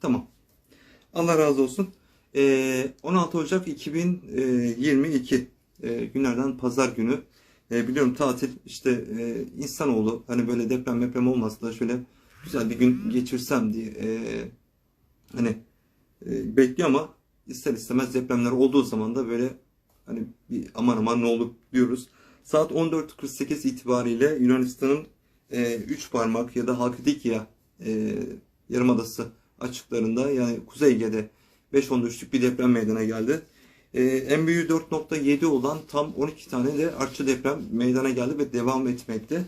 Tamam. Allah razı olsun. Ee, 16 Ocak 2022 e, günlerden pazar günü. E, biliyorum tatil işte e, insanoğlu hani böyle deprem deprem olmasa da şöyle güzel bir gün geçirsem diye e, hani e, bekliyor ama ister istemez depremler olduğu zaman da böyle hani bir aman aman ne olur diyoruz. Saat 14.48 itibariyle Yunanistan'ın 3 parmak ya da Halkidikya e, yarımadası açıklarında yani Kuzey Ege'de 5-13'lük bir deprem meydana geldi. E, en büyüğü 4.7 olan tam 12 tane de artçı deprem meydana geldi ve devam etmekte.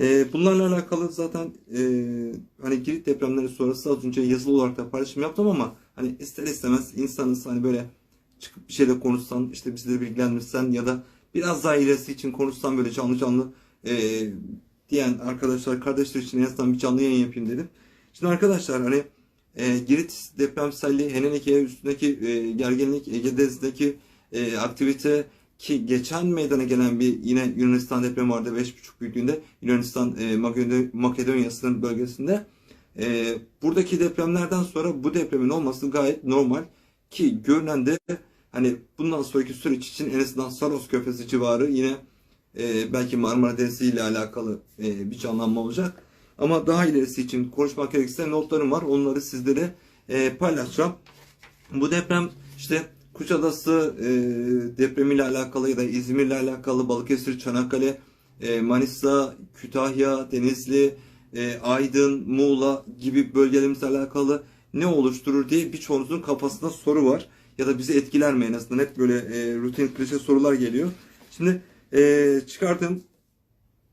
E, bunlarla alakalı zaten e, hani Girit depremleri sonrası az önce yazılı olarak da paylaşım yaptım ama hani ister istemez insanız hani böyle çıkıp bir şeyle konuşsan işte de bilgilendirsen ya da biraz daha ilerisi için konuşsan böyle canlı canlı e, diyen arkadaşlar kardeşler için en azından bir canlı yayın yapayım dedim. Şimdi arkadaşlar hani e, Girit depremselliği, Henenike üstündeki e, gerginlik, Ege Denizi'ndeki e, aktivite ki geçen meydana gelen bir yine Yunanistan depremi vardı 5.5 büyüklüğünde Yunanistan e, Makedonya, Makedonya'sının bölgesinde. E, buradaki depremlerden sonra bu depremin olması gayet normal ki görünen de hani bundan sonraki süreç için en azından Saros Körfezi civarı yine e, belki Marmara Denizi ile alakalı e, bir canlanma olacak. Ama daha ilerisi için konuşmak gerekirse notlarım var. Onları sizlere e, paylaşacağım. Bu deprem işte Kuşadası e, depremiyle alakalı ya da İzmir'le alakalı Balıkesir, Çanakkale, e, Manisa, Kütahya, Denizli, e, Aydın, Muğla gibi bölgelerimizle alakalı ne oluşturur diye birçoğunuzun kafasında soru var. Ya da bizi etkiler mi en azından hep böyle e, rutin klişe sorular geliyor. Şimdi e, çıkardığım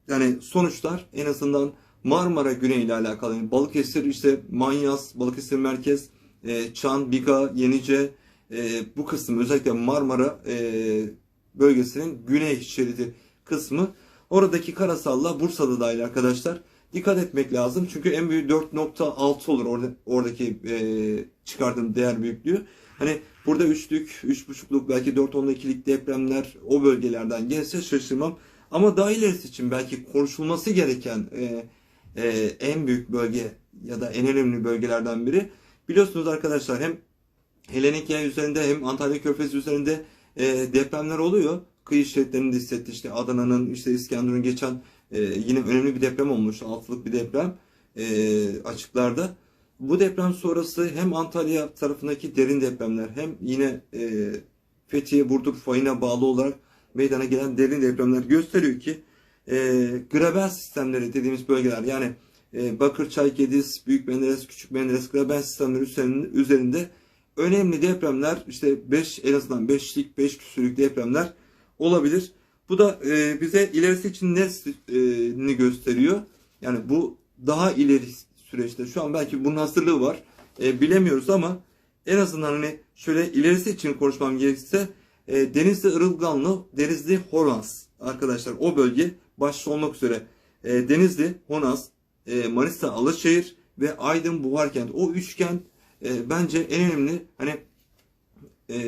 yani sonuçlar en azından Marmara Güney ile alakalı. Yani Balıkesir işte Manyas, Balıkesir Merkez, e, Çan, Biga, Yenice e, bu kısım özellikle Marmara e, bölgesinin güney şeridi kısmı. Oradaki karasalla Bursa'da dahil arkadaşlar. Dikkat etmek lazım. Çünkü en büyük 4.6 olur orada, oradaki e, çıkardığım değer büyüklüğü. Hani burada 3'lük, 3.5'luk belki 4.12'lik depremler o bölgelerden gelse şaşırmam. Ama daha ilerisi için belki konuşulması gereken e, e, en büyük bölge ya da en önemli bölgelerden biri. Biliyorsunuz arkadaşlar hem Helenik Yay üzerinde hem Antalya Körfezi üzerinde e, depremler oluyor. Kıyı şeritlerinde hissetti işte Adana'nın işte İskenderun geçen e, yine önemli bir deprem olmuş. Altılık bir deprem e, açıklarda. Bu deprem sonrası hem Antalya tarafındaki derin depremler hem yine e, Fethiye, Burdur fayına bağlı olarak meydana gelen derin depremler gösteriyor ki e, graben sistemleri dediğimiz bölgeler yani e, Bakırçay, Gediz, Büyük Menderes, Küçük Menderes graben sistemleri üzerinde, üzerinde önemli depremler işte 5 en azından 5'lik 5 küsürlük depremler olabilir. Bu da e, bize ilerisi için ne e, gösteriyor? Yani bu daha ileri süreçte şu an belki bunun hazırlığı var. E, bilemiyoruz ama en azından hani şöyle ilerisi için konuşmam gerekirse e, Denizli Irılganlı, Denizli Horans arkadaşlar o bölge başta olmak üzere e, Denizli, Honaz, e, Manisa, Alaşehir ve Aydın Buharkent o üçgen e, bence en önemli hani e,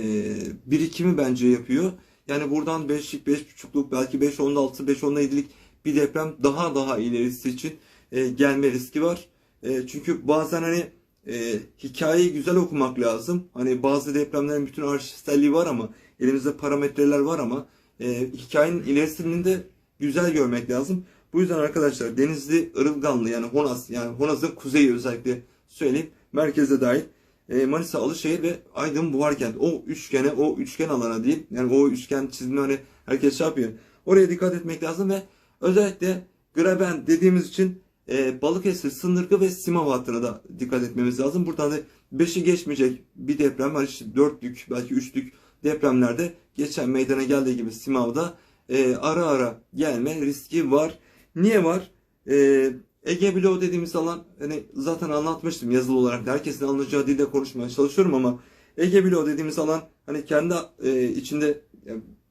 birikimi bence yapıyor. Yani buradan 5'lik, 5.5'luk belki 5 10 6 5 10 7'lik bir deprem daha daha ilerisi için e, gelme riski var. E, çünkü bazen hani e, hikayeyi güzel okumak lazım. Hani bazı depremlerin bütün arşivselliği var ama elimizde parametreler var ama e, hikayenin ilerisini de güzel görmek lazım. Bu yüzden arkadaşlar Denizli, Irılganlı yani Honaz yani Honaz'ın kuzeyi özellikle söyleyeyim. Merkeze dahil e, Manisa, Alışehir ve Aydın Buharkent. O üçgene, o üçgen alana değil. Yani o üçgen çizimi hani herkes şey yapıyor. Oraya dikkat etmek lazım ve özellikle Graben dediğimiz için e, Balıkesir, Sındırgı ve Simav hattına da dikkat etmemiz lazım. Buradan da 5'i geçmeyecek bir deprem var. İşte 4'lük belki 3'lük depremlerde geçen meydana geldiği gibi Simav'da e, ara ara gelme riski var. Niye var? E, Ege Bloğu dediğimiz alan hani zaten anlatmıştım yazılı olarak. Herkesin anlayacağı dilde konuşmaya çalışıyorum ama Ege Bloğu dediğimiz alan hani kendi e, içinde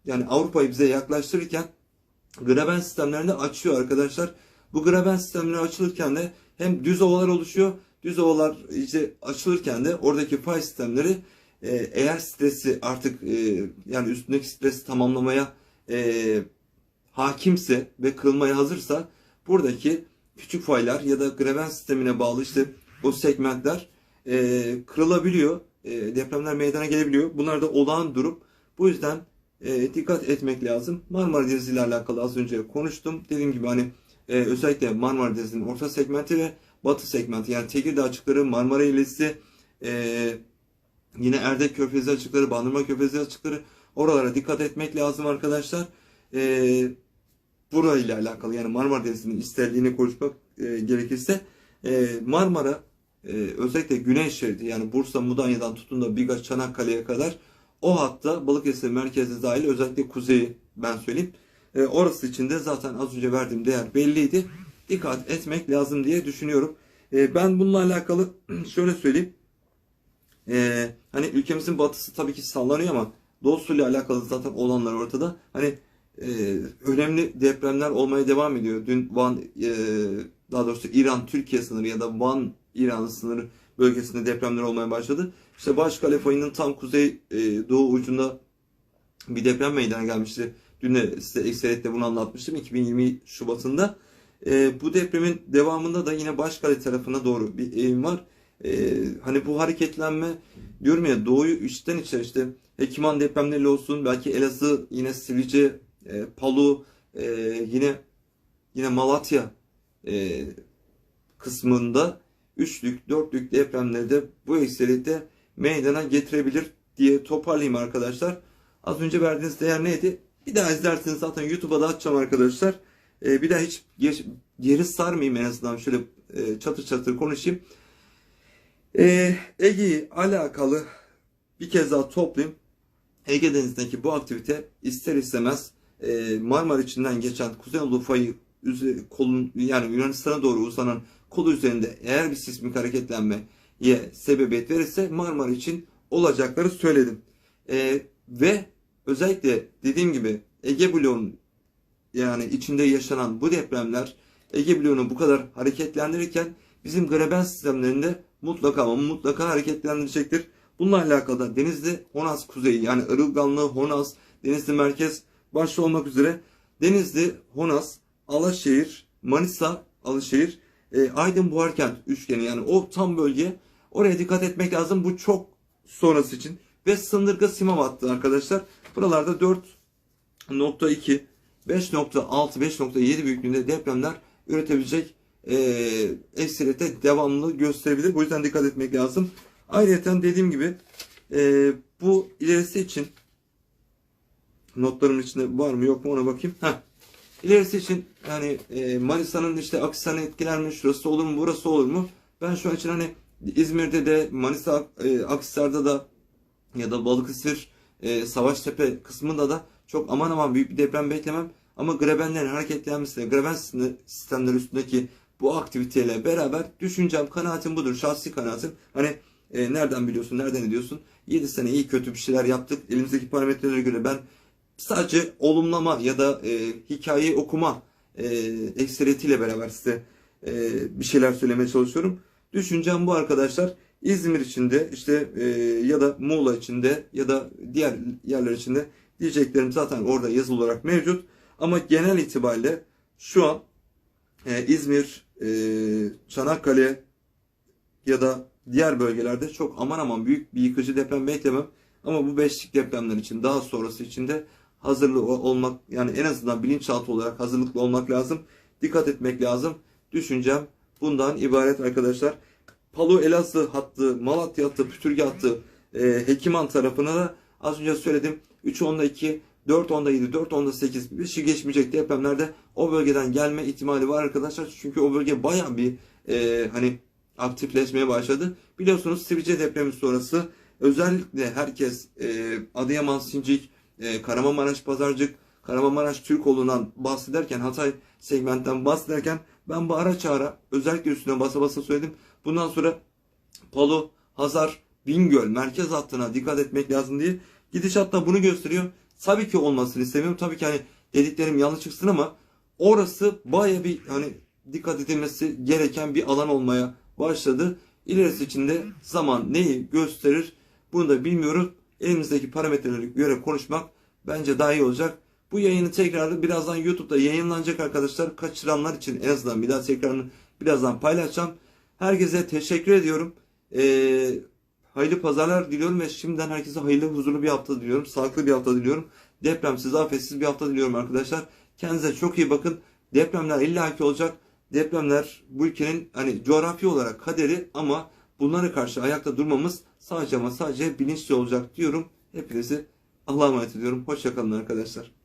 yani Avrupa'yı bize yaklaştırırken graben sistemlerini açıyor arkadaşlar. Bu graben sistemleri açılırken de hem düz ovalar oluşuyor. Düz ovalar işte açılırken de oradaki fay sistemleri e, eğer stresi artık e, yani üstündeki stresi tamamlamaya e, hakimse ve kırılmaya hazırsa buradaki küçük faylar ya da greven sistemine bağlı işte o segmentler e, kırılabiliyor. E, depremler meydana gelebiliyor. Bunlar da olağan durum. Bu yüzden e, dikkat etmek lazım. Marmara Denizi ile alakalı az önce konuştum. Dediğim gibi hani e, özellikle Marmara Denizi'nin orta segmenti ve batı segmenti yani Tekirdağ açıkları, Marmara İlisi, e, yine Erdek Körfezi açıkları, Bandırma Körfezi açıkları oralara dikkat etmek lazım arkadaşlar. E, burayla alakalı yani Marmara Denizi'nin isterliğini konuşmak e, gerekirse e, Marmara e, özellikle güney şeridi yani Bursa, Mudanya'dan tutun da Biga, Çanakkale'ye kadar o hatta Balıkesir merkezi dahil özellikle kuzeyi ben söyleyeyim. E, orası için de zaten az önce verdiğim değer belliydi. Dikkat etmek lazım diye düşünüyorum. E, ben bununla alakalı şöyle söyleyeyim. E, hani ülkemizin batısı tabii ki sallanıyor ama doğusuyla alakalı zaten olanlar ortada. Hani e, önemli depremler olmaya devam ediyor. Dün Van e, daha doğrusu İran Türkiye sınırı ya da Van İran sınırı bölgesinde depremler olmaya başladı. İşte Başkale fayının tam kuzey e, doğu ucunda bir deprem meydana gelmişti. Dün de size ekseriyetle bunu anlatmıştım 2020 Şubat'ında. E, bu depremin devamında da yine Başkale tarafına doğru bir eğim var. E, hani bu hareketlenme diyorum ya doğuyu içten içe işte Hekiman depremleriyle olsun belki Elazığ yine Sivrice, e, Palu e, yine yine Malatya e, kısmında üçlük, dörtlük depremleri de bu ekseriyette meydana getirebilir diye toparlayayım arkadaşlar. Az önce verdiğiniz değer neydi? Bir daha izlerseniz zaten YouTube'a da atacağım arkadaşlar. Ee, bir daha hiç ger- geri sarmayayım en azından şöyle e, çatır çatır konuşayım. Ee, Ege'yi alakalı bir kez daha toplayayım. Ege Denizi'ndeki bu aktivite ister istemez e, Marmara içinden geçen Kuzey Anadolu fayı kolun yani Yunanistan'a doğru uzanan kolu üzerinde eğer bir sismik hareketlenmeye sebebiyet verirse Marmara için olacakları söyledim. E, ve özellikle dediğim gibi Ege bloğunun yani içinde yaşanan bu depremler Ege bloğunu bu kadar hareketlendirirken bizim greben sistemlerinde mutlaka ama mutlaka hareketlendirecektir. Bununla alakalı da Denizli Honaz Kuzeyi yani Irılganlı Honaz Denizli Merkez başta olmak üzere Denizli Honaz Alaşehir Manisa Alaşehir e, Aydın Buharkent üçgeni yani o tam bölge. Oraya dikkat etmek lazım. Bu çok sonrası için. Ve Sındırga Simam hattı arkadaşlar. Buralarda 4.2 5.6 5.7 büyüklüğünde depremler üretebilecek e, devamlı gösterebilir. Bu yüzden dikkat etmek lazım. Ayrıca dediğim gibi e, bu ilerisi için notlarımın içinde var mı yok mu ona bakayım. Heh. İlerisi için yani e, Manisa'nın işte Akhisar'ını etkiler mi? Şurası olur mu? Burası olur mu? Ben şu an için hani İzmir'de de Manisa e, Akhisar'da da ya da Balıkesir e, Savaştepe kısmında da çok aman aman büyük bir deprem beklemem. Ama grebenlerin hareketlenmesiyle greben sistemleri üstündeki bu aktiviteyle beraber düşüncem, kanaatim budur. Şahsi kanaatim. Hani e, nereden biliyorsun, nereden ediyorsun? 7 sene iyi kötü bir şeyler yaptık. Elimizdeki parametrelere göre ben sadece olumlama ya da e, hikayeyi okuma e, ekseriyetiyle beraber size e, bir şeyler söylemeye çalışıyorum. Düşüncem bu arkadaşlar. İzmir içinde işte e, ya da Muğla içinde ya da diğer yerler içinde diyeceklerim zaten orada yazılı olarak mevcut. Ama genel itibariyle şu an e, İzmir, e, Çanakkale ya da diğer bölgelerde çok aman aman büyük bir yıkıcı deprem beklemem. Ama bu beşlik depremler için daha sonrası için de hazırlı olmak yani en azından bilinçaltı olarak hazırlıklı olmak lazım. Dikkat etmek lazım. Düşüncem bundan ibaret arkadaşlar. Palu Elazığ hattı, Malatya hattı, Pütürge hattı, e, Hekiman tarafına da az önce söyledim. 3 onda 2, 4 onda 7, 4 onda 8 bir şey geçmeyecek depremlerde o bölgeden gelme ihtimali var arkadaşlar. Çünkü o bölge baya bir e, hani aktifleşmeye başladı. Biliyorsunuz Sivrice depremi sonrası özellikle herkes e, Adıyaman, Sincik, e, Kahramanmaraş, Pazarcık, Kahramanmaraş, Türkoğlu'ndan bahsederken Hatay segmentten bahsederken ben bu ara çağıra özellikle üstüne basa basa söyledim. Bundan sonra Palu, Hazar, Bingöl merkez hattına dikkat etmek lazım diye gidişat da bunu gösteriyor. Tabii ki olmasını istemiyorum. Tabii ki hani dediklerim yanlış çıksın ama orası baya bir hani dikkat edilmesi gereken bir alan olmaya başladı. İlerisi için zaman neyi gösterir bunu da bilmiyoruz. Elimizdeki parametrelere göre konuşmak bence daha iyi olacak. Bu yayını tekrar birazdan YouTube'da yayınlanacak arkadaşlar. Kaçıranlar için en azından bir daha tekrarını birazdan paylaşacağım. Herkese teşekkür ediyorum. Ee, hayırlı pazarlar diliyorum ve şimdiden herkese hayırlı, huzurlu bir hafta diliyorum. Sağlıklı bir hafta diliyorum. Depremsiz, afetsiz bir hafta diliyorum arkadaşlar. Kendinize çok iyi bakın. Depremler illaki olacak. Depremler bu ülkenin hani coğrafi olarak kaderi ama bunlara karşı ayakta durmamız sadece ama sadece bilinçli olacak diyorum. Hepinizi Allah'a emanet ediyorum. Hoşçakalın arkadaşlar.